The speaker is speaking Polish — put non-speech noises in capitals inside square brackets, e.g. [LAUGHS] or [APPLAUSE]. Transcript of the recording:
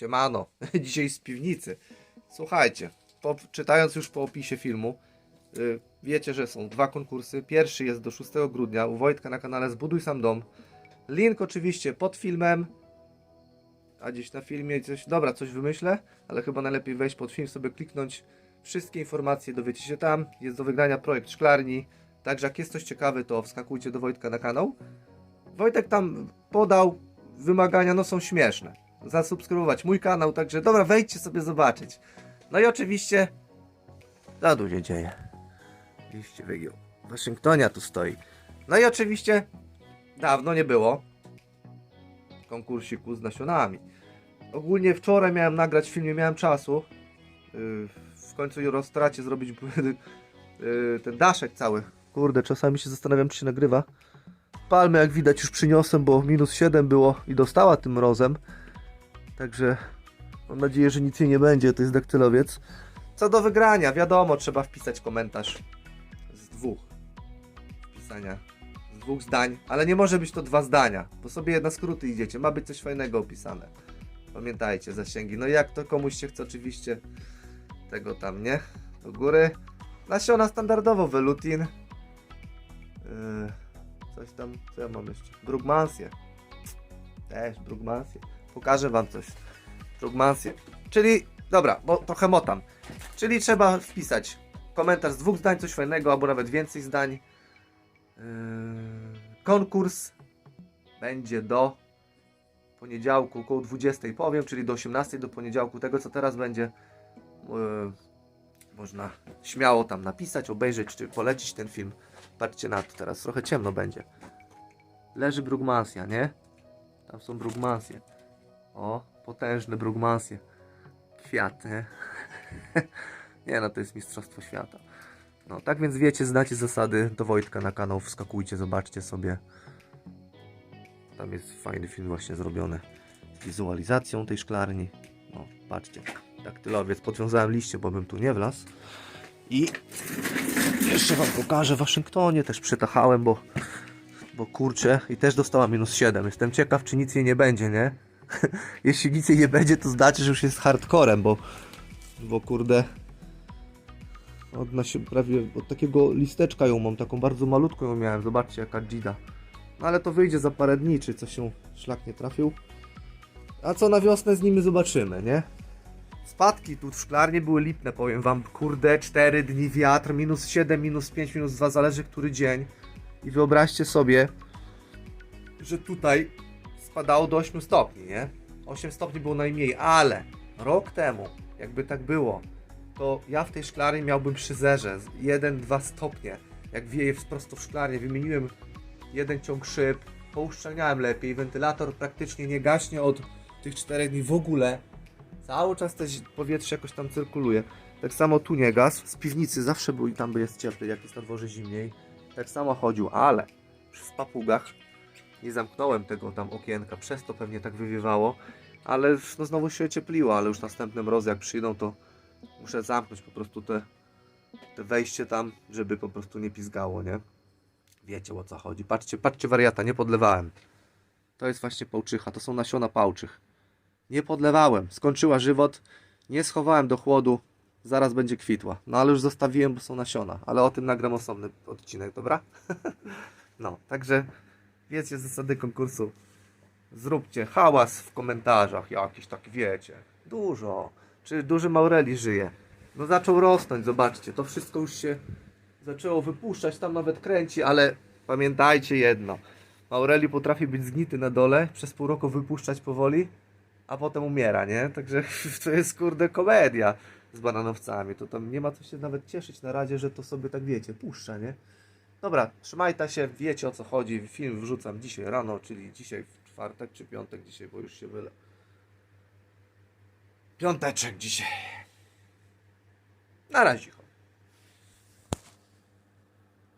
Siemano, [LAUGHS] dzisiaj z piwnicy. Słuchajcie, po, czytając już po opisie filmu, y, wiecie, że są dwa konkursy. Pierwszy jest do 6 grudnia u Wojtka na kanale Zbuduj Sam Dom. Link oczywiście pod filmem. A gdzieś na filmie coś, dobra, coś wymyślę, ale chyba najlepiej wejść pod film, sobie kliknąć. Wszystkie informacje dowiecie się tam. Jest do wygrania projekt szklarni. Także jak jest coś ciekawe, to wskakujcie do Wojtka na kanał. Wojtek tam podał wymagania, no są śmieszne. Zasubskrybować mój kanał, także dobra, wejdźcie sobie zobaczyć. No i oczywiście, za tu się dzieje. Liście wygiął. Waszyngtonia tu stoi. No i oczywiście, dawno nie było konkursiku z nasionami. Ogólnie wczoraj miałem nagrać film, nie miałem czasu. Yy, w końcu roztracie zrobić [LAUGHS] yy, ten daszek cały. Kurde, czasami się zastanawiam, czy się nagrywa. Palmę jak widać już przyniosłem, bo minus 7 było i dostała tym mrozem. Także mam nadzieję, że nic jej nie będzie, to jest daktylowiec. Co do wygrania, wiadomo, trzeba wpisać komentarz z dwóch pisania, z dwóch zdań, ale nie może być to dwa zdania, bo sobie na skróty idziecie, ma być coś fajnego opisane. Pamiętajcie, zasięgi. No jak to komuś się chce oczywiście tego tam, nie? Do góry. Nasiona standardowo, velutin. Yy, coś tam, co ja mam jeszcze? Brugmansję. Też, Brugmansję. Pokażę wam coś. Brugmansję. Czyli, dobra, bo trochę motam. Czyli trzeba wpisać komentarz z dwóch zdań, coś fajnego, albo nawet więcej zdań. Yy, konkurs będzie do poniedziałku, około 20 powiem, czyli do 18 do poniedziałku, tego co teraz będzie. Yy, można śmiało tam napisać, obejrzeć czy polecić ten film. Patrzcie na to teraz, trochę ciemno będzie. Leży Brugmansja, nie? Tam są Brugmansje. O, potężne Brugmansje. Kwiat, nie? [LAUGHS] nie no, to jest Mistrzostwo Świata. No, tak więc wiecie, znacie zasady. Do Wojtka na kanał wskakujcie, zobaczcie sobie. Tam jest fajny film właśnie zrobiony z wizualizacją tej szklarni. No, patrzcie. Daktylowiec. Podwiązałem liście, bo bym tu nie wlazł. I jeszcze wam pokażę w Waszyngtonie. Też przytachałem, bo, bo kurczę. I też dostała minus 7. Jestem ciekaw, czy nic jej nie będzie, nie? [LAUGHS] Jeśli nic jej nie będzie, to znaczy, że już jest hardcorem, bo, bo kurde. Od prawie od takiego listeczka ją mam, taką bardzo malutką ją miałem. Zobaczcie, jaka dzida. No ale to wyjdzie za parę dni, czy coś się szlak nie trafił. A co na wiosnę z nimi zobaczymy, nie? Spadki tu w szklarni były lipne, powiem wam. Kurde, 4 dni wiatr, minus 7, minus 5, minus 2, zależy który dzień. I wyobraźcie sobie, że tutaj spadało do 8 stopni, nie? 8 stopni było najmniej, ale rok temu, jakby tak było, to ja w tej szklarni miałbym przy zerze 1-2 stopnie. Jak wieje prosto w szklarnię, wymieniłem jeden ciąg szyb, pouszczelniałem lepiej, wentylator praktycznie nie gaśnie od tych 4 dni w ogóle. Cały czas też powietrze jakoś tam cyrkuluje. Tak samo tu nie gaz, z piwnicy zawsze był i tam by jest cieplej, jak jest na dworze zimniej. Tak samo chodził, ale w papugach nie zamknąłem tego tam okienka, przez to pewnie tak wywiewało, ale no znowu się ociepliło, ale już następne mrozy jak przyjdą, to muszę zamknąć po prostu te, te wejście tam, żeby po prostu nie pizgało, nie? Wiecie o co chodzi. Patrzcie, patrzcie wariata, nie podlewałem. To jest właśnie pałczycha, to są nasiona pałczych. Nie podlewałem, skończyła żywot, nie schowałem do chłodu, zaraz będzie kwitła. No ale już zostawiłem, bo są nasiona, ale o tym nagram osobny odcinek, dobra? [LAUGHS] no, także wiecie zasady konkursu. Zróbcie hałas w komentarzach, jakiś taki wiecie. Dużo. Czy duży Maureli żyje? No zaczął rosnąć, zobaczcie, to wszystko już się zaczęło wypuszczać, tam nawet kręci, ale pamiętajcie jedno. Maureli potrafi być zgnity na dole, przez pół roku wypuszczać powoli, a potem umiera, nie? Także [LAUGHS] to jest kurde komedia z bananowcami. To tam nie ma co się nawet cieszyć na razie, że to sobie tak wiecie, puszcza, nie? Dobra, trzymajcie się, wiecie o co chodzi. Film wrzucam dzisiaj rano, czyli dzisiaj w czwartek czy piątek dzisiaj, bo już się wyle. Piąteczek dzisiaj. Na razie.